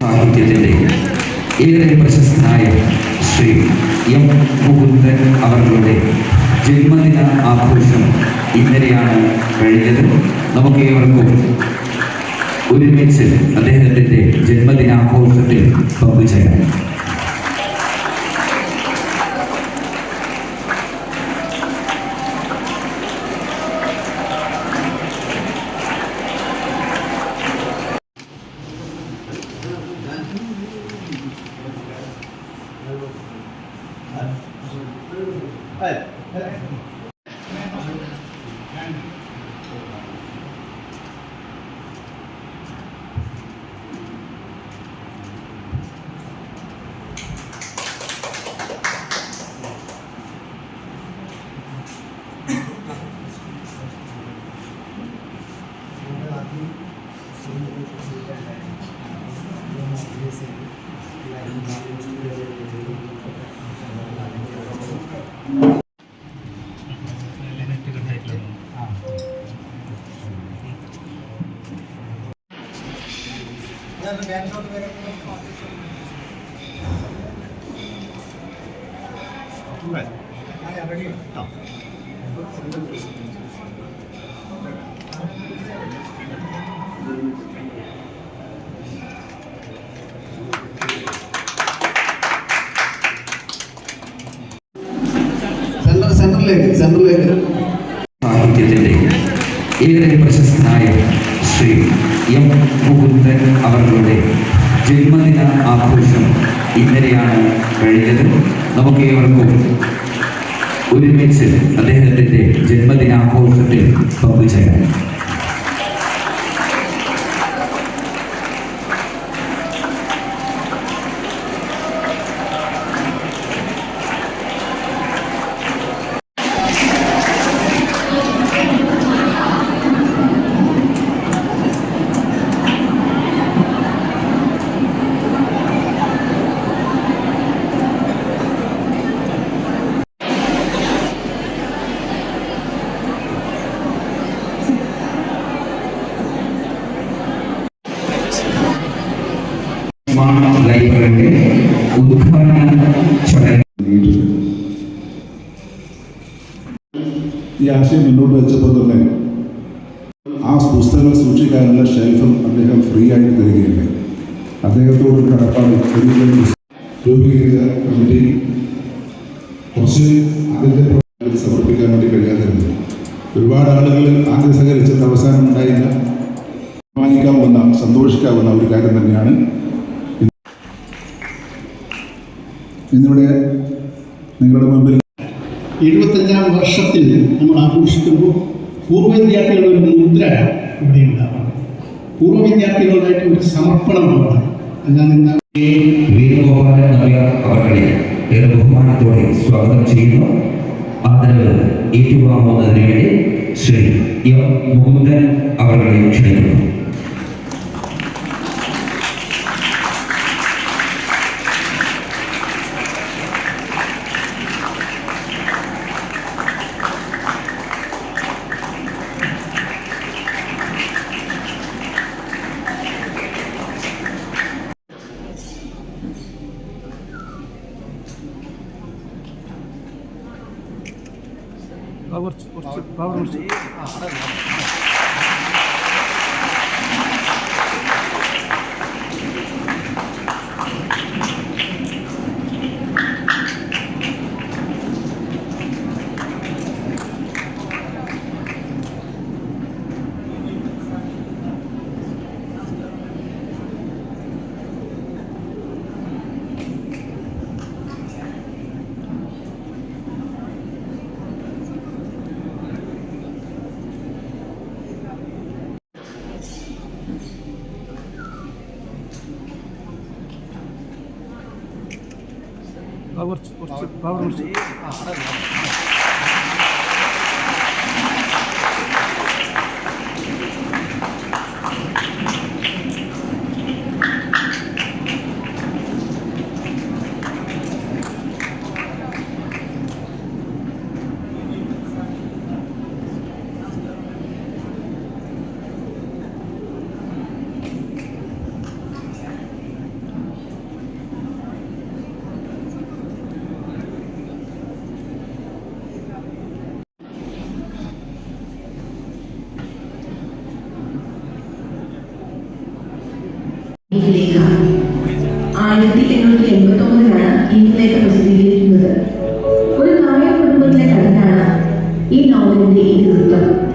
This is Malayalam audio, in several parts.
സാഹിത്യത്തിന്റെ ഏറെ പ്രശസ്തനായ ശ്രീ എം മുകുന്ദൻ അവരുടെ ജന്മദിന ആഘോഷം ഇന്നലെയാണ് കഴിഞ്ഞത്. നമുക്ക് ഏവർക്കും ഒരുമിച്ച് അദ്ദേഹത്തിന്റെ ജന്മദിനാഘോഷത്തിൽ പങ്കുചേരാം. സെന്റർ സെന്ററിലേക്ക് സെന്ററിലേക്ക് സാഹിത്യത്തിന്റെ ഏറെ പ്രശസ്തനായ ശ്രീ എം മുകുന്ദൻ അവരുടെ ജന്മദിന ആഘോഷം ഇന്നലെയാണ് കഴിഞ്ഞത്. നമുക്ക് ഏവർക്കും ഒരുമിച്ച് അദ്ദേഹത്തിന്റെ ജന്മദിനാഘോഷത്തിൽ പങ്കുചേരാം. ഈ ആശയം മുന്നോട്ട് വെച്ചപ്പോൾ തന്നെ ആ പുസ്തകങ്ങൾ സൂക്ഷിക്കാനുള്ള ഷെൽഫും അദ്ദേഹം ഫ്രീ ആയിട്ട് തരികയുണ്ടായി അദ്ദേഹത്തോട് കടപ്പാട് രൂപീകരിച്ച കമ്മിറ്റി കുറച്ച് അതിന്റെ സമർപ്പിക്കാൻ വേണ്ടി കഴിയാതിരുന്നു ഒരുപാട് ആളുകൾ ആദ്യം സഹകരിച്ചത് അവസാനം ഉണ്ടായില്ല. വാങ്ങിക്കാവുന്ന സന്തോഷിക്കാവുന്ന ഒരു കാര്യം തന്നെയാണ് ഇന്നിവിടെ നിങ്ങളുടെ മുമ്പിൽ എഴുപത്തഞ്ചാം വർഷത്തിൽ നമ്മൾ ആഘോഷിക്കുമ്പോൾ പൂർവ വിദ്യാർത്ഥികളുടെ ഒരു മുദ്ര ഇവിടെ ഉണ്ടാവണം. പൂർവ വിദ്യാർത്ഥികളുടെ ഒരു സമർപ്പണം ഉണ്ടാവണം. അല്ലാതെ അവരുടെ ബഹുമാനത്തോടെ സ്വാഗതം ചെയ്യുന്നു. ആദരവ് ഏറ്റുവാങ്ങുന്നതിന് വേണ്ടി ശ്രീ എം മുകുന്ദൻ അവരുടെ ക്ഷണിക്കുന്നു. 하나 하나 하나 ఫ్లవర్స్ ఫ్లవర్స్ ആയിരത്തി എണ്ണൂറ്റി എൺപത്തി ഒമ്പതിലാണ് ഈ പ്രസിദ്ധീകരിക്കുന്നത്. ഒരു നായ കുടുംബത്തിലെ കഥയാണ് ഈ നോവലിന്റെ ഇതിവൃത്തം.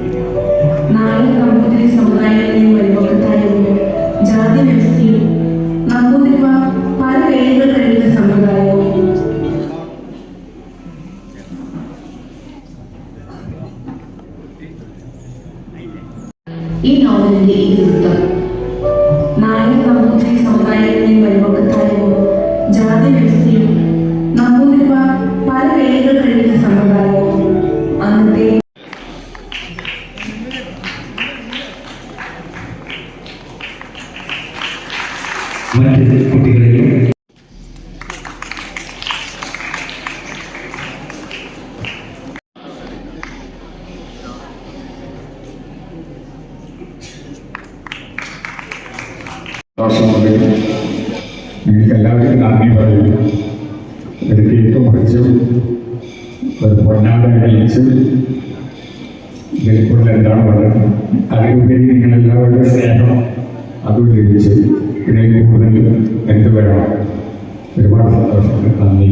സന്തോഷമുണ്ട് നന്ദി.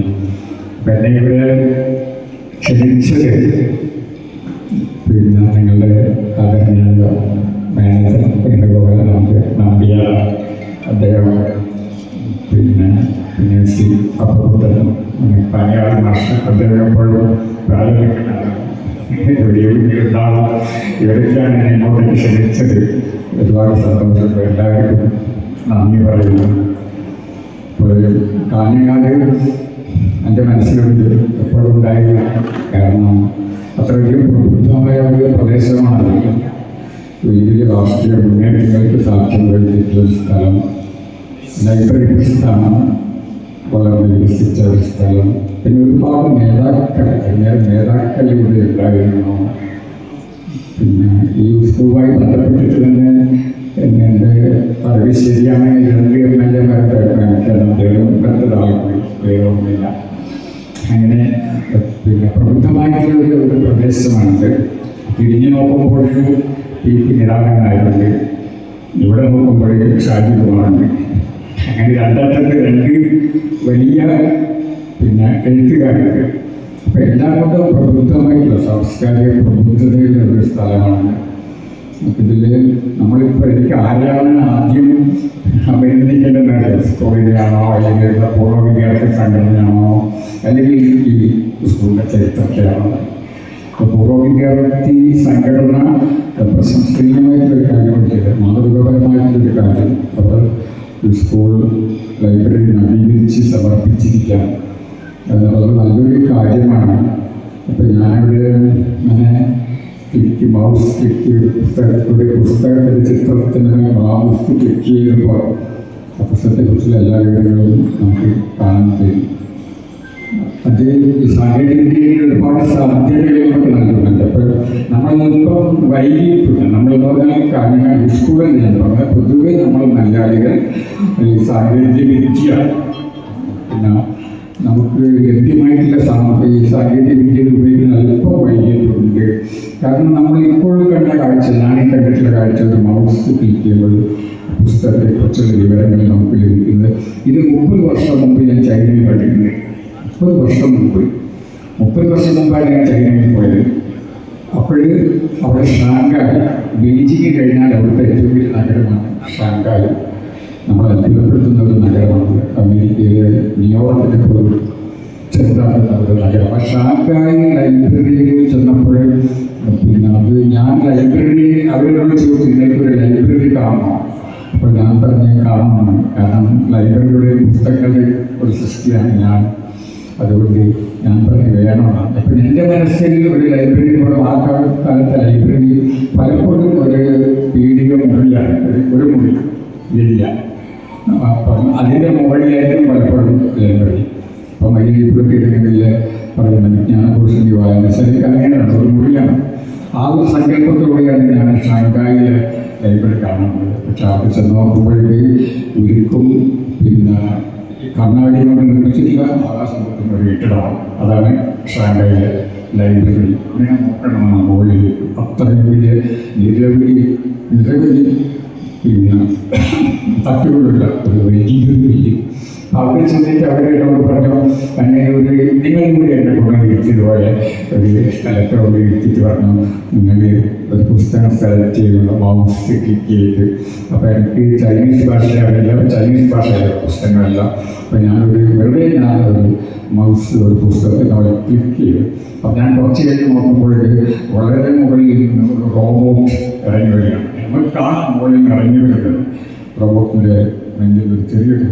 അപ്പം എന്നെ ഇവിടെ ക്ഷണിച്ചത് പിന്നെ നിങ്ങളുടെ ആദരണീയ മാനേജർ വേണുഗോപാൽ നമുക്ക് നമ്പിയ അദ്ദേഹം പിന്നെ പിന്നെ സി അപ്പുറത്തൻ പനിയാൾ മാസ്റ്റർ അദ്ദേഹം എപ്പോഴും പ്രാഥമികനാണ് ഇവിടെ എവിടെ ഉണ്ടാവും ഇവരൊക്കെയാണ് എന്നെ ഇങ്ങോട്ടേക്ക് ക്ഷണിച്ചത്. ഒരുപാട് സന്തോഷം. എല്ലാവർക്കും നന്ദി പറയുന്നു. അപ്പോൾ കാഞ്ഞങ്ങാട് എന്റെ മനസ്സിലുണ്ട് എപ്പോഴും ഉണ്ടായിരുന്നു കാരണം അത്രയ്ക്കും പ്രബുദ്ധമായ ഒരു പ്രദേശമാണ് വലിയ രാഷ്ട്രീയ മുന്നേറ്റങ്ങൾക്ക് സാക്ഷ്യം വഹിച്ചിട്ടുള്ള സ്ഥലം ലൈബ്രറി സ്ഥാനം വളരെ വികസിച്ച ഒരു സ്ഥലം പിന്നെ ഒരുപാട് നേതാക്കൾ പിന്നെ നേതാക്കൾ ഇവിടെ ഉണ്ടായിരുന്നു പിന്നെ ഈ സ്കൂളുമായി ബന്ധപ്പെട്ടിട്ട് തന്നെ എന്നെ എന്റെ അറിവ് ശരിയാണെങ്കിൽ രണ്ട് എം എൽ കാണിക്കാൻ അദ്ദേഹം ബന്ധതാകുന്നു അങ്ങനെ പിന്നെ പ്രബുദ്ധമായിട്ടുള്ള ഒരു ഒരു പ്രദേശമാണിത്. തിരിഞ്ഞു നോക്കുമ്പോൾ പി പി നിരാകരനായിട്ടുണ്ട് ഇവിടെ നോക്കുമ്പോൾ ഷാജി കുമാറുണ്ട്. അങ്ങനെ രണ്ടറ്റത്ത് രണ്ട് വലിയ പിന്നെ എഴുത്തുകാരുണ്ട്. അപ്പം എല്ലാം കൊണ്ടും പ്രബുദ്ധമായിട്ടുള്ള സാംസ്കാരിക പ്രബുദ്ധതയുള്ള ഒരു സ്ഥലമാണ് ഇതിൽ നമ്മളിപ്പോൾ എനിക്ക് ആരെയാണ് ആദ്യം അഭിനന്ദിക്കേണ്ടത്? സ്കൂളിലാണോ? അല്ലെങ്കിൽ പൂർവ വിദ്യാർത്ഥി സംഘടനയാണോ? അല്ലെങ്കിൽ ഈ സ്കൂളിന്റെ ചരിത്രത്തെയാണോ പൂർവ വിദ്യാർത്ഥി സംഘടന പ്രശംസനീയമായിട്ടൊരു കാര്യം ചെയ്ത് മാതൃകപരമായിട്ടൊരു കാര്യം. അവർ സ്കൂൾ ലൈബ്രറി നവീകരിച്ച് സമർപ്പിച്ചിരിക്കാം. എന്നുള്ളത് നല്ലൊരു കാര്യമാണ്. അപ്പോൾ ഞാനവിടെ ഇങ്ങനെ ക്ലിക്ക് മൗസ് കിട്ടിയ പുസ്തകത്തിന്റെ പുസ്തകത്തിന്റെ ചിത്രത്തിന് ക്ലിക്ക് ചെയ്യുമ്പോൾ ആ പുസ്തകത്തെക്കുറിച്ചുള്ള എല്ലാ വിവരങ്ങളും നമുക്ക് കാണാൻ കഴിയും. അത് സാങ്കേതിക ഒരുപാട് സാധ്യതകൾ നമുക്ക് നൽകുന്നുണ്ട്. അപ്പോൾ നമ്മളിപ്പം വൈകിയിട്ടുണ്ട് നമ്മൾ പറഞ്ഞാൽ കാര്യങ്ങൾ സ്കൂളിൽ ഞാൻ പറഞ്ഞാൽ പൊതുവെ നമ്മൾ മലയാളികൾ ഈ സാങ്കേതിക വിദ്യ പിന്നെ നമുക്ക് ലഭ്യമായിട്ടുള്ള സാമ്പത്തിക സാങ്കേതിക വിദ്യ ഉപയോഗിക്കുന്ന അല്പം വൈകിട്ടുണ്ട് കാരണം നമ്മൾ ഇപ്പോൾ കണ്ട കാഴ്ച ഞാനീ കണ്ടിട്ടുള്ള കാഴ്ച ഒരു മൗസ് ക്ലിക്ക് ചെയ്യുമ്പോൾ പുസ്തകത്തെക്കുറിച്ചുള്ള വിവരങ്ങൾ നമുക്ക് ലഭിക്കുന്നത്. ഇത് മുപ്പത് വർഷം മുമ്പ് ഞാൻ ചൈനയിൽ പഠിക്കുന്നത് മുപ്പത് വർഷം മുമ്പ്. മുപ്പത് വർഷം മുമ്പാണ് ഞാൻ ചൈനയിൽ പോയത്. അപ്പോൾ അവിടെ ഷാങ്കായ് ബീജിങ് കഴിഞ്ഞാൽ അവിടുത്തെ ഏറ്റവും വലിയ നഗരമാണ് ഷാങ്കായ്. നമ്മൾ അത്ഭുതപ്പെടുത്തുന്ന ഒരു നഗരമാണ്. അമേരിക്കയിലെ ന്യൂയോർക്കിന്റെ പോലും ചെറുതാക്കുന്ന ഒരു നഗരം. ആ ഷാങ്കായ് ലൈബ്രറിയിൽ ചെന്നപ്പോൾ പിന്നെ അത് ഞാൻ ലൈബ്രറി അവരോട് ചോദിച്ചു നിങ്ങൾക്കൊരു ലൈബ്രറി കാണണോ? അപ്പോൾ ഞാൻ പറഞ്ഞ കാണണം. കാരണം ലൈബ്രറിയുടെ പുസ്തകങ്ങളുടെ ഒരു സൃഷ്ടിയാണ് ഞാൻ. അതുകൊണ്ട് ഞാൻ പറഞ്ഞു വേണമെന്നാണ് അപ്പം എന്റെ മനസ്സിൽ ഒരു ലൈബ്രറി ഇവിടെ കാല- ലൈബ്രറി പലപ്പോഴും ഒരു പീഡിക മുറിയാണ് ഒരു മുറി. ഇല്ല. അപ്പം അതിന്റെ പലപ്പോഴും ലൈബ്രറി അപ്പം മൈലിപ്പുറത്തില്ലെങ്കിൽ പറയുന്ന വിജ്ഞാനപുരുഷന്റെ വായനശാലയ്ക്ക് അങ്ങനെയാണ് ഒരു മുറിയാണ്. ആ ഒരു സങ്കല്പത്തോടെയാണ് ഞാൻ ഷാങ്കായിലെ ലൈബ്രറി കാണുന്നത്. പക്ഷെ അവിടെ ചെന്ന് നോക്കുമ്പോഴേക്കും ഉരുക്കും പിന്നെ കണ്ണാടി കൊണ്ട് നിർമ്മിച്ചിട്ടുള്ള ആകാശത്തിന് ഒരു കെട്ടിടമാണ്. അതാണ് ഷാങ്കായിലെ ലൈബ്രറി. ഞാൻ നോക്കണം മുകളിൽ അത്രയും വലിയ നിരവധി നിരവധി പിന്നെ തട്ടുകളുള്ള ഒരു വലിയൊരു ബില്ല് അവിടെ ചെന്നിട്ട് അവരോട് പറഞ്ഞു അങ്ങനെ ഒരു നിങ്ങളും കൂടി എന്നെ കൊണ്ട് ഇരുത്തിയതുപോലെ ഒരു സ്ഥലത്ത് കൊണ്ട് ഇരുത്തിയിട്ട് പറഞ്ഞു. നിങ്ങൾ ഒരു പുസ്തകം സെലക്ട് ചെയ്യുന്ന മൗസ് ക്ലിക്ക് ചെയ്ത് അപ്പോൾ എനിക്ക് ചൈനീസ് ഭാഷ അറിയില്ല ചൈനീസ് ഭാഷയിലെ പുസ്തകങ്ങളല്ല. അപ്പോൾ ഞാനൊരു വെറുതെ ഞാൻ ഒരു മൗസ് ഒരു പുസ്തകത്തിൽ അവിടെ ക്ലിക്ക് ചെയ്തു. അപ്പോൾ ഞാൻ കുറച്ച് കഴിഞ്ഞ് നോക്കുമ്പോഴേക്ക് വളരെ മുകളിൽ റോബോട്ട് ഇറങ്ങി വരികയാണ്. നമ്മൾ കാണാൻ മുകളിൽ ഇറങ്ങി വരുന്നത് റോബോട്ടിന്റെ നെഞ്ചിൽ ഒരു ചെറിയൊരു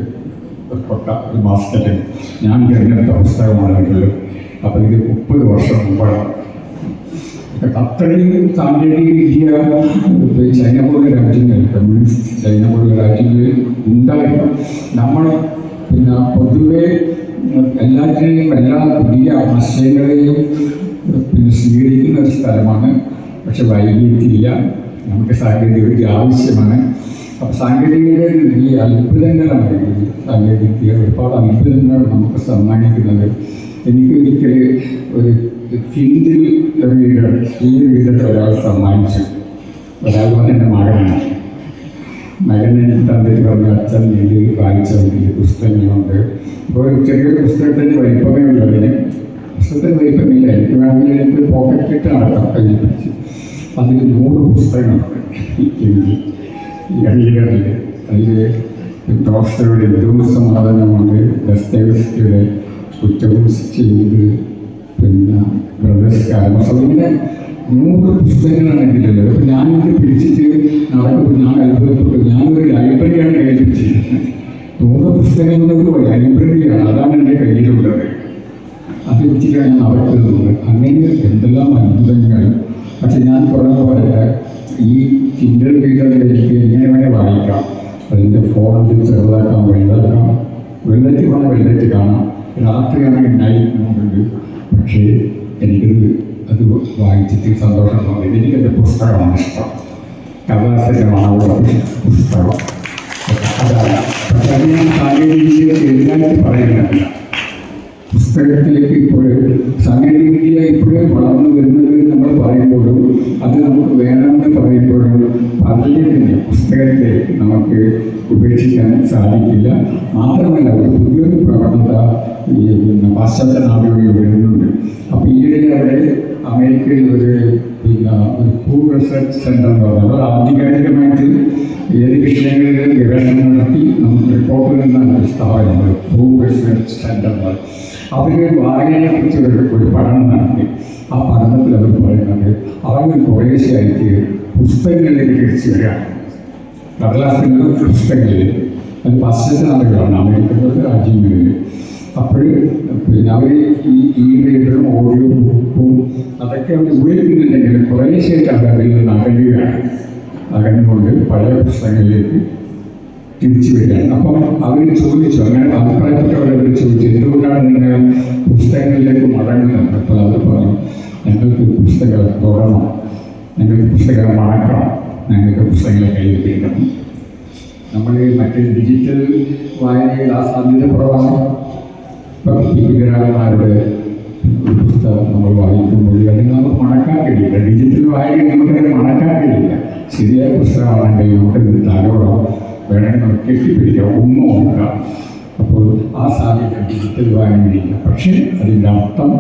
കൊട്ട ഒരു ബാസ്കറ്റിൽ ഞാൻ തിരഞ്ഞെടുത്ത പുസ്തകമാണെങ്കിലും അപ്പോൾ ഇത് മുപ്പത് വർഷം മുമ്പാണ്. അത്രയും സാങ്കേതിക വിദ്യ ചൈന പോലുള്ള രാജ്യങ്ങൾ കമ്മ്യൂണിസ്റ്റ് ചൈന പോലുള്ള രാജ്യങ്ങളിൽ ഉണ്ടായിരുന്നു നമ്മൾ പിന്നെ പൊതുവെ എല്ലാറ്റിനെയും എല്ലാ പുതിയ ആശയങ്ങളെയും പിന്നെ സ്വീകരിക്കുന്ന ഒരു സ്ഥലമാണ്. പക്ഷെ വൈകിട്ടില്ല നമുക്ക് സാങ്കേതിക വിദ്യ ആവശ്യമാണ്. അപ്പം സാങ്കേതികയുടെ ഈ അത്ഭുതങ്ങളാണ് ഈ വ്യക്തിയെ ഒരുപാട് അത്ഭുതങ്ങൾ നമുക്ക് സമ്മാനിക്കുന്നത്. എനിക്ക് ഒരിക്കൽ ഒരു കിൻഡിൽ റീഡർ ഈ റീഡർ ഒരാൾ സമ്മാനിച്ചു. ഒരാൾ എന്റെ മകനാണ്. മകൻ എനിക്ക് തന്നിട്ട് പറഞ്ഞു അച്ഛൻ വായിച്ച വലിയ പുസ്തകങ്ങളുണ്ട്. അപ്പോൾ ഒരു ചെറിയൊരു പുസ്തകത്തിന്റെ വലിപ്പമേ ഉള്ളൂ അതിന്. പുസ്തകത്തിന് വലിപ്പമില്ല. എനിക്ക് വേണമെങ്കിൽ എനിക്ക് പോക്കറ്റ് ഇട്ട് നടക്കാം. കയ്യിൽ പിടിച്ച് അതിൽ നൂറ് പുസ്തകങ്ങളുണ്ട്. ഈ ഹിന്ദി ലീഡറിൽ അതിൽ ഡോക്ടറുടെ ദൂസമാധാനമുണ്ട് ദസ്തേവസ്കിയുടെ കുറ്റവും ചെയ്ത് പിന്നെ ബ്രദേഴ്സ് കാലം ഇങ്ങനെ നൂറ് പുസ്തകങ്ങളാണ് ഇതിലുള്ളത് അപ്പോൾ ഞാനിത് പിടിച്ചിട്ട് നടക്കുമ്പോൾ ഞാൻ അത്ഭുതപ്പെട്ടു. ഞാനൊരു ലൈബ്രറിയാണ് കയ്യിൽ കയ്യിലിരിച്ചിരുന്നത് നൂറ് പുസ്തകങ്ങളൊരു ലൈബ്രറിയാണ്. അതാണ് എന്റെ കയ്യിലുള്ളത്. അത് വെച്ചിട്ടാണ് ഞാൻ നടക്കുന്നത് അങ്ങനെ എന്തെല്ലാം അത്ഭുതങ്ങൾ. പക്ഷെ ഞാൻ പറഞ്ഞ പോലെ ഈ ചിന്തകളിലേക്ക് എങ്ങനെ വേണേൽ വായിക്കാം. അതിന്റെ ഫോൺ ചെറുതാക്കാം വലുതാക്കാം വെള്ളറ്റ് വേണം വെള്ളറ്റ് കാണാം. രാത്രിയാണെങ്കിൽ നൈറ്റ് മോഡുണ്ട് പക്ഷേ എനിക്കത് അത് വായിച്ചിട്ട് സന്തോഷം തോന്നി. എനിക്കെന്റെ പുസ്തകമാണ് ഇഷ്ടം. കഥാസിന്റെ മണമുള്ള പുസ്തകം. അതാണ്. പക്ഷെ അത് ഞാൻ സാങ്കേതിക എഴുതാനായിട്ട് പറയുന്നില്ല പുസ്തകത്തിലേക്ക് ഇപ്പോൾ സാങ്കേതികവിദ്യ ഇപ്പോഴും വളർന്നു വരുന്നത് നമ്മൾ പറയുമ്പോഴും അത് നമുക്ക് വേണമെന്ന് പറയുമ്പോഴും പലതിനെ പുസ്തകത്തെ നമുക്ക് ഉപേക്ഷിക്കാൻ സാധിക്കില്ല. മാത്രമല്ല ഒരു പുതിയൊരു പ്രവണത ഈ പിന്നെ പാശ്ചാത്യ നാടുകളിൽ വരുന്നുണ്ട് അപ്പോൾ ഈയിടെ അവിടെ അമേരിക്കയിൽ ഒരു പിന്നെ ഒരു പൂ റിസർച്ച് സെന്റർ എന്ന് പറഞ്ഞത് അവർ ആധികാരികമായിട്ട് ഏത് വിഷയങ്ങളിൽ ഗവേഷണം നടത്തി നമുക്ക് റിപ്പോർട്ടിൽ നിന്നാണ് സ്ഥാപനമാണ് ഫുഡ് റിസർച്ച് പറയും അവർ വായനയെക്കുറിച്ച് ഒരു പഠനം നടത്തി. ആ പഠനത്തിൽ അവർ പറയുന്നത് അവർ കുറേശ്ശെയായിട്ട് പുസ്തകങ്ങളിലേക്ക് തിരിച്ചു വരികയാണ് പുഷ്പങ്ങളിൽ അത് പാശ്ചാത്യ നാടുകളാണ് അമേരിക്കയിലൊക്കെ രാജ്യങ്ങളിൽ അപ്പോൾ പിന്നെ അവർ ഈ ഈ റീഡറും ഓഡിയോ ബുക്കും അതൊക്കെ അവർ ഉപയോഗിക്കുന്നുണ്ടെങ്കിൽ കുറേശ്ശെയായിട്ട് അവർ അതിൽ നിന്ന് അകലുകയാണ്. അകന്നുകൊണ്ട് പഴയ പുസ്തകങ്ങളിലേക്ക് തിരിച്ചു വരികയാണ്. അപ്പം അവർ ചോദിച്ചു അങ്ങനെ അഭിപ്രായപ്പെട്ടവരവർ ചോദിച്ചു എന്തുകൊണ്ടാണ് നിങ്ങൾ പുസ്തകങ്ങളിലേക്ക് മടങ്ങുന്നത്? അപ്പോൾ അവർ പറഞ്ഞു ഞങ്ങൾക്ക് പുസ്തകം തുടരണം ഞങ്ങൾക്ക് പുസ്തകം മടക്കണം ഞങ്ങൾക്ക് പുസ്തകങ്ങളെ കയ്യിൽ നമ്മൾ മറ്റ് ഡിജിറ്റൽ വായനയിൽ ആ സാധ്യത കുറവാണ്. ഇപ്പം ഭീകരന്മാരുടെ ഒരു പുസ്തകം നമ്മൾ വായിക്കുമ്പോൾ അല്ലെങ്കിൽ നമുക്ക് മണക്കാൻ കഴിയില്ല. ഡിജിറ്റൽ വായന നമുക്കത് മണക്കാൻ കഴിയില്ല. ശരിയായ പുസ്തകമാണെങ്കിൽ നമുക്കത് തലോടാം വേണമെങ്കിൽ നമുക്ക് കെട്ടിപ്പിടിക്കാം ഒന്നും നോക്കാം അപ്പോൾ ആ സാധ്യത ഡിജിറ്റൽ വായനയിലില്ല പക്ഷേ അതിന്റെ അർത്ഥം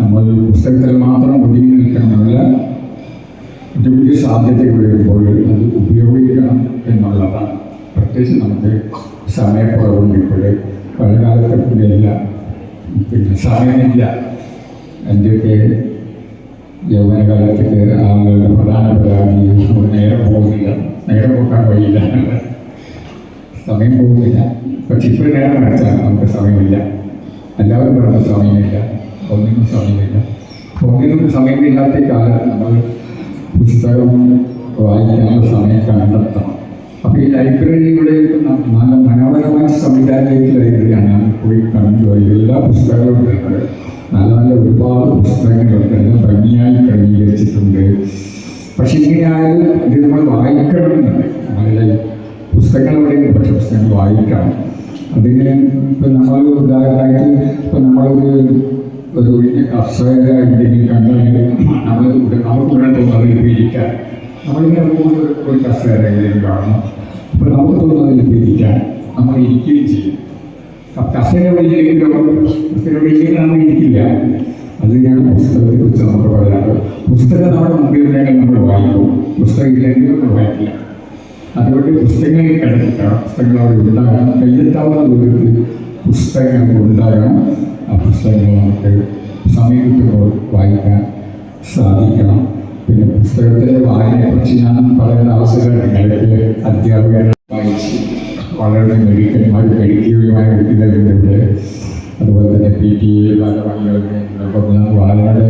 നമ്മൾ പുസ്തകത്തിൽ മാത്രം ഒതുങ്ങി നിൽക്കണമെന്നില്ല. പുതിയ സാധ്യതകൾ വരുമ്പോൾ അത് ഉപയോഗിക്കണം എന്നുള്ളതാണ്. പ്രത്യേകിച്ച് നമുക്ക് സമയക്കുറവുണ്ട് ഇപ്പോൾ പഴയകാലത്തെ പോലെയല്ല പിന്നെ സമയമില്ല. എന്റെയൊക്കെ യൗവനകാലത്തേക്ക് ആളുകളുടെ പ്രധാന പരാതി നേരം പോകുന്നില്ല. നേരം പോക്കാൻ കഴിയില്ല സമയം പോകുന്നില്ല. പക്ഷെ ഇപ്പോൾ നേരം നടത്താൻ നമുക്ക് സമയമില്ല. എല്ലാവരും പറഞ്ഞ സമയമില്ല. ഒന്നിനും സമയമില്ല. ഒന്നിനും സമയമില്ലാത്ത കാലം നമ്മൾ പുസ്തകം വായിക്കാനുള്ള സമയം കണ്ടെത്തണം. അപ്പോൾ ഈ ലൈബ്രറിയുടെ നല്ല മനോഹരമായ സംവിധാനത്തിലേക്ക് ലൈബ്രറിയാണ് ഞാൻ പോയി കണ്ടു എല്ലാ പുസ്തകങ്ങളും ഉണ്ട് നല്ല നല്ല ഒരുപാട് പുസ്തകങ്ങളുണ്ട് എല്ലാം ഭംഗിയായി ക്രമീകരിച്ചിട്ടുണ്ട്. പക്ഷെ ഇങ്ങനെയായാലും ഇത് നമ്മൾ വായിക്കണമെന്നുണ്ട്. നമ്മളെ പുസ്തകങ്ങളുടെയും പക്ഷെ പുസ്തകങ്ങൾ വായിക്കണം. അതിന് ഇപ്പം നമ്മൾ ഉദാഹരണമായിട്ട് ഇപ്പം നമ്മളൊരു ഒരു കർഷകരെ എന്തെങ്കിലും കണ്ടാൽ നമ്മൾ നമുക്ക് ഉടൻ തോന്നുന്നത് ഇരിക്കാൻ നമ്മളിങ്ങനെ പോകുമ്പോൾ ഒരു കർഷകരെ എങ്കിലും കാണും അപ്പോൾ നമുക്ക് തോന്നുന്നത് ഇരിക്കാൻ നമ്മൾ ഇരിക്കുകയും ചെയ്യും. കസേര വഴിയില്ലെങ്കിലോ കസേര വഴിയില്ലെങ്കിൽ നമ്മൾ ഇരിക്കില്ല? അത് തന്നെയാണ് പുസ്തകത്തെ കുറിച്ച് നമുക്ക് പറയാറ്. പുസ്തകം നമ്മുടെ മുമ്പിൽ ഉണ്ടെങ്കിൽ നമ്മൾ വായിക്കും. പുസ്തകം ഇല്ലെങ്കിൽ നമ്മൾ വായിക്കില്ല. അതുകൊണ്ട് പുസ്തകങ്ങൾ കിടക്കണം പുസ്തകങ്ങൾ അവിടെ ഉണ്ടാകണം. കയ്യെത്താവുന്ന ദൂരത്തിൽ പുസ്തകങ്ങൾ ഉണ്ടാകണം. പുസ്തകങ്ങൾ നമുക്ക് സമീപിക്കുമ്പോൾ വായിക്കാൻ സാധിക്കണം. പിന്നെ പുസ്തകത്തിലെ വായനയെക്കുറിച്ച് ഞാൻ പറയുന്ന അവസരം നിങ്ങൾക്ക് അധ്യാപകരെ വായിച്ച് വളരെ മെഡിക്കന്മാർ മെഡിക്കുകയുമായി ഇവിടെ അതുപോലെ തന്നെ പി ടി എ ഭാരവാഹികളൊക്കെ അപ്പം ഞാൻ വായനയുടെ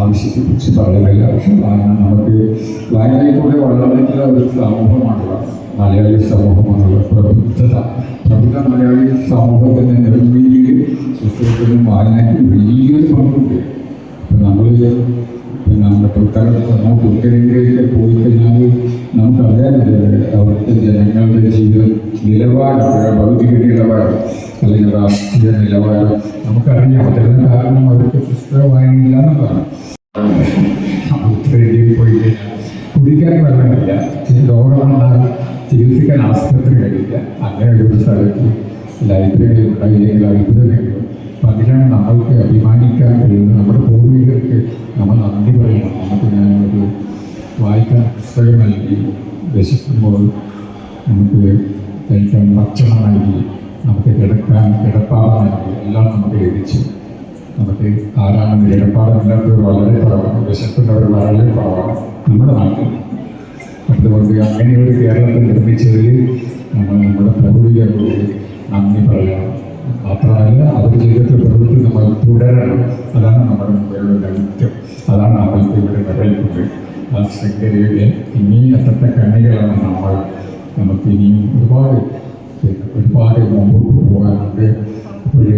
ആവശ്യത്തെക്കുറിച്ച് പറയുന്നില്ല. പക്ഷെ വായന നമുക്ക് വായനയിലൂടെ വളർന്നിട്ടുള്ള ഒരു സമൂഹമാണുള്ളത് മലയാളി സമൂഹമാണുള്ളത് പ്രബുദ്ധത പ്രബുദ്ധ മലയാളി സമൂഹത്തിന്റെ നിർമ്മിതിയിൽ പുസ്തകത്തിനും വായനയ്ക്ക് വലിയൊരു പങ്കുണ്ട്. നമ്മൾ നമ്മുടെ പുസ്തകം നമ്മൾ ഉത്തരേന്ത്യയിലേക്ക് പോയി കഴിഞ്ഞാൽ നമുക്കറിയാനില്ല അവിടുത്തെ ജനങ്ങളുടെ ജീവിതം നിലവാരം ഭൗതിക നിലവാരം അല്ലെങ്കിൽ രാഷ്ട്രീയ നിലവാരം. നമുക്കറിയാം അതിന് കാരണം അവർക്ക് പുസ്തക വായനയില്ല എന്നുള്ളതാണ് ഉത്തരേന്ത്യയിൽ പോയി കഴിഞ്ഞാൽ കുടിക്കാൻ വെള്ളമില്ല രോഗമുണ്ടാകും ചികിത്സിക്കാൻ ആസ്പത്രികളില്ല അങ്ങനെ ഒരു സ്ഥലത്ത് ലൈബ്രറി ഉണ്ടായില്ലെങ്കിൽ അത്ഭുതമേയുള്ളൂ അപ്പം അതിനാണ് നമ്മൾക്ക് അഭിമാനിക്കാൻ കഴിയുന്നത്. നമ്മുടെ പൂർവികർക്ക് നമ്മൾ നന്ദി പറയണം. നമുക്ക് ഞാൻ ഒരു വായിക്കാൻ പുസ്തകം നൽകി വിശക്കുമ്പോൾ നമുക്ക് കഴിക്കാൻ ഭക്ഷണം നൽകി നമുക്ക് കിടക്കാൻ കിടപ്പാട നൽകി എല്ലാം നമുക്ക് ലഭിച്ചു. നമുക്ക് ആരാണ് കിടപ്പാടമില്ലാത്തവർ വളരെ കുറവാണ്. വിശക്കുന്നവർ വളരെ കുറവാണ് നമ്മുടെ നാട്ടിൽ. അതുകൊണ്ട് അങ്ങനെ ഒരു കേരളത്തിൽ നിർമ്മിച്ചതിൽ നമ്മൾ നമ്മുടെ പൂർവികരോട് നന്ദി പറയണം. മാത്രമല്ല അവർ ജീവിതത്തിൽ പ്രവൃത്തി നമ്മൾ തുടരണം. അതാണ് നമ്മുടെ മുമ്പിലുള്ള ദൗത്യം. അതാണ് നമ്മൾക്ക് ഇവിടെ നിറയിക്കുന്നത് ആ ശൃംഖലയുടെ ഇനി എത്തത്ത കണ്ണികളാണ് നമ്മൾ നമുക്ക് ഇനിയും ഒരുപാട് ഒരുപാട് മുമ്പോട്ട് പോകാനുണ്ട്. ഒരു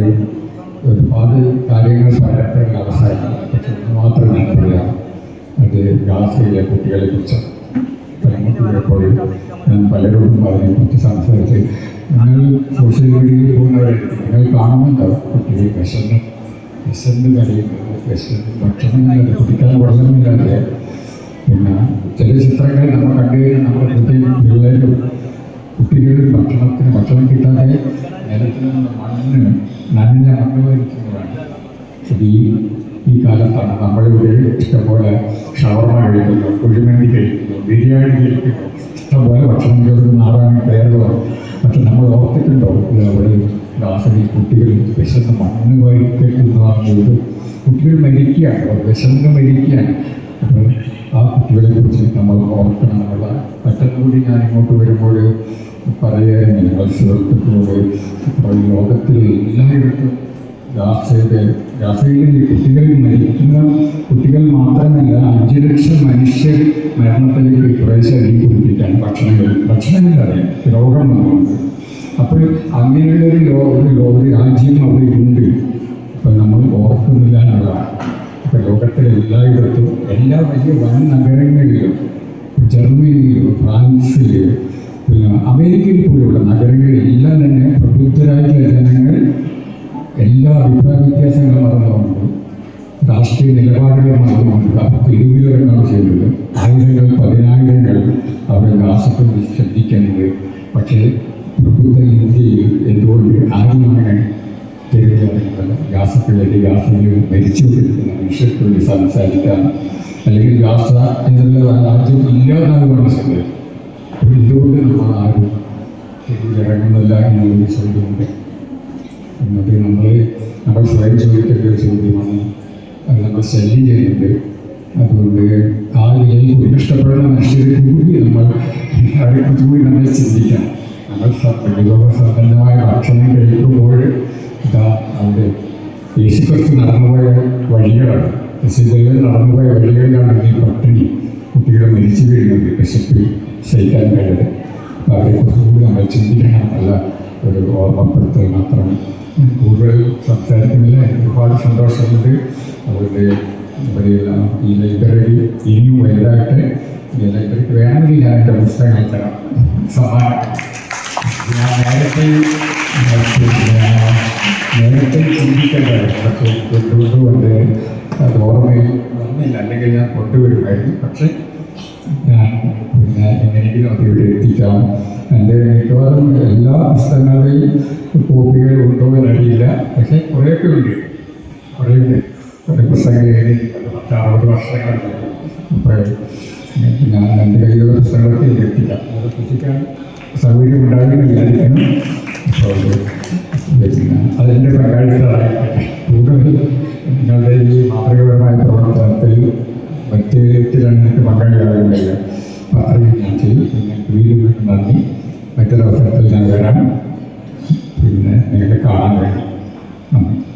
ഒരുപാട് കാര്യങ്ങൾ പറയാൻ അവസാനം മാത്രം ഞാൻ അത് ഗാസയിലെ കുട്ടികളെ കുറിച്ച് പലപ്പോഴും ഞാൻ പലരോടും അതിനെക്കുറിച്ച് സംസാരിച്ച് നിങ്ങൾ സോഷ്യൽ മീഡിയയിൽ പോകുന്നവരെ നിങ്ങൾ കാണുന്നുണ്ടാവും കുട്ടികൾ വിശന്ന് വിശന്ന് കഴിയുന്നത് വിശന്ന് ഭക്ഷണമില്ലാതെ കുടിക്കാൻ വെള്ളമില്ലാതെ പിന്നെ ചില ചിത്രങ്ങൾ നമ്മൾ കണ്ടു കഴിഞ്ഞാൽ നമ്മുടെ കുട്ടികളും പിള്ളേരും കുട്ടികളും ഭക്ഷണത്തിന് ഭക്ഷണം കിട്ടാതെ നിലത്തിൽ നിന്ന് മണ്ണ് നനഞ്ഞ മണ്ണ് വലിക്കുന്നതാണ് ഇത് ഈ ഈ കാലത്താണ് നമ്മളിവിടെ ഇഷ്ടംപോലെ ഷവർമ കഴിക്കുന്നു കുഴിമന്തി കഴിക്കുന്നു ബിരിയാണി കഴിക്കുന്നു. ഇഷ്ടംപോലെ ഭക്ഷണം കഴിക്കുന്ന നാടാണ് പേരോ പക്ഷെ നമ്മൾ ഓർത്തിട്ടുണ്ടോ അവിടെ രാസയിൽ കുട്ടികൾ വിശന്ന് മണ്ണ് വഹിക്കുന്നതാണ് ഇത് കുട്ടികൾ മരിക്കുകയാണ് വിശന്ന് മരിക്കുകയാണ്. അപ്പോൾ ആ കുട്ടികളെ കുറിച്ച് നമ്മൾ ഓർക്കണം എന്നുള്ള പെട്ടെന്നുകൂടി ഞാൻ ഇങ്ങോട്ട് വരുമ്പോൾ പറയുകയാണ് ഞങ്ങൾ സുഹൃത്തുക്കളോട് ഇപ്പോൾ ലോകത്തിൽ എല്ലായിടത്തും ഗാസയിലെ കുട്ടികൾ മരിക്കുന്ന കുട്ടികൾ മാത്രമല്ല അഞ്ച് ലക്ഷം മനുഷ്യർ മരണത്തിലേക്ക് കുറേശ്ശെ അടിക്കൊണ്ടിരിക്കുകയാണ് ഭക്ഷണങ്ങൾ ഭക്ഷണമില്ലാതെ രോഗം വന്നുകൊണ്ട് അപ്പോൾ അങ്ങനെയുള്ള ഒരു ലോ ഒരു ലോക രാജ്യം അവിടെ ഉണ്ട്. അപ്പം നമ്മൾ ഓർക്കുന്നില്ല എന്നുള്ളതാണ്. ഇപ്പം ലോകത്തിലെ എല്ലായിടത്തും എല്ലാ വലിയ വൻ നഗരങ്ങളിലും ജർമ്മനിയിലും ഫ്രാൻസിലും പിന്നെ അമേരിക്കയിൽ പോലുള്ള നഗരങ്ങളിലെല്ലാം തന്നെ പ്രബുദ്ധരായിട്ടുള്ള ജനങ്ങൾ എല്ലാ അഭിപ്രായ വ്യത്യാസങ്ങളും മറന്നുകൊണ്ട് രാഷ്ട്രീയ നിലപാടുകൾ മറന്നുകൊണ്ട് അവർ ചെയ്യുന്നത് ആയിരങ്ങൾ പതിനായിരങ്ങൾ അവരെ നാശത്തോട് ശ്രദ്ധിക്കുന്നത് പക്ഷേ പ്രബുദ്ധ ഇന്ത്യയിൽ എന്തുകൊണ്ട് ആരും അങ്ങനെ ഗാസയ്ക്ക് വേണ്ടി ഗാസയിൽ മരിച്ചുകൊണ്ടിരിക്കുന്ന മനുഷ്യർക്ക് വേണ്ടി അല്ലെങ്കിൽ ഗാസ എന്നുള്ള രാജ്യം ചെയ്യുന്നത് അപ്പോൾ എന്തുകൊണ്ട് നമ്മൾ ആരും തെരുവിലിറങ്ങുന്നില്ല എന്നുള്ളൊരു ചോദ്യമുണ്ട് എന്നത് നമ്മൾ നമ്മൾ സ്വയം ചോദിക്കേണ്ട ഒരു ചോദ്യമാണ്. നമ്മൾ ശല്യം ചെയ്യുന്നുണ്ട്. അതുകൊണ്ട് ആ നിലയിൽ ഇഷ്ടപ്പെടുന്ന മനുഷ്യരെ കൂടി നമ്മൾ അവരെക്കുറിച്ച് കൂടി നമ്മൾ ചിന്തിക്കണം നമ്മൾ വിഭവസമ്പന്നമായ ഭക്ഷണം കഴിക്കുമ്പോൾ ഇതാ അവിടെ യേശുക്രിസ്തു നടന്നുപോയ വഴികളാണ്. യേശുദേവൻ നടന്നുപോയ വഴികളിലാണ് ഈ പട്ടിണി കുട്ടികൾ മരിച്ചു വീഴുന്നത്. വിശപ്പ് സഹിക്കാൻ കഴിയുന്നത് അവരെക്കുറിച്ച് കൂടി നമ്മൾ ചിന്തിക്കണം. അല്ല ഒരു ഓർമ്മപ്പെടുത്തൽ മാത്രം. കൂടുതൽ സംസാരിക്കുന്നില്ല ഒരുപാട് സന്തോഷമുണ്ട്. അവരുടെ ഇവരെല്ലാം ഈ ലൈബ്രറി ഇനിയും വലുതായിട്ട് ഈ ലൈബ്രറിക്ക് വേണമെങ്കിൽ ഞാൻ എന്റെ പുസ്തകങ്ങൾ തരാം. സമാനം ഞാൻ നേരത്തെ നേരത്തെ ചിന്തിക്കേണ്ടതായിരുന്നു കൊണ്ടുകൊണ്ട് അത് ഓർമ്മയിൽ വന്നില്ല. അല്ലെങ്കിൽ ഞാൻ കൊണ്ടുവരുമായിരുന്നു. പക്ഷേ ഞാൻ എങ്ങനെയെങ്കിലും അത് ഇവിടെ എത്തിക്കാം. എന്റെ മിക്കവാറും എല്ലാ പുസ്തകങ്ങളുടെയും കോപ്പികൾ ഉണ്ടോ എന്നറിയില്ല. പക്ഷേ കുറേയൊക്കെ ഉണ്ട്. കുറേ ഉണ്ട് കുറേ പുസ്തകങ്ങൾ എഴുതി. പത്ത് അറുപത് വർഷങ്ങളുണ്ട് അപ്പോൾ ഞാൻ എന്റെ കയ്യിലുള്ള പുസ്തകങ്ങളൊക്കെ എത്തിക്കാം അത് എത്തിക്കാൻ സൗകര്യം ഉണ്ടാകുമെന്ന് വിചാരിക്കുന്നു. അപ്പോൾ അതിന്റെ പങ്കാളികളായി കൂടുതൽ നിങ്ങളുടെ ഈ മാതൃകപരമായ പ്രവർത്തനത്തിൽ മറ്റേ എനിക്ക് പങ്കാളിയാകുന്നില്ല പറയുകയും ചെയ്യും പിന്നെ വീണ്ടും നന്ദി. മറ്റൊരവസരത്തിൽ ഞാൻ വരാം. പിന്നെ നിങ്ങൾക്ക് കാണാൻ വേണ്ടി നന്ദി.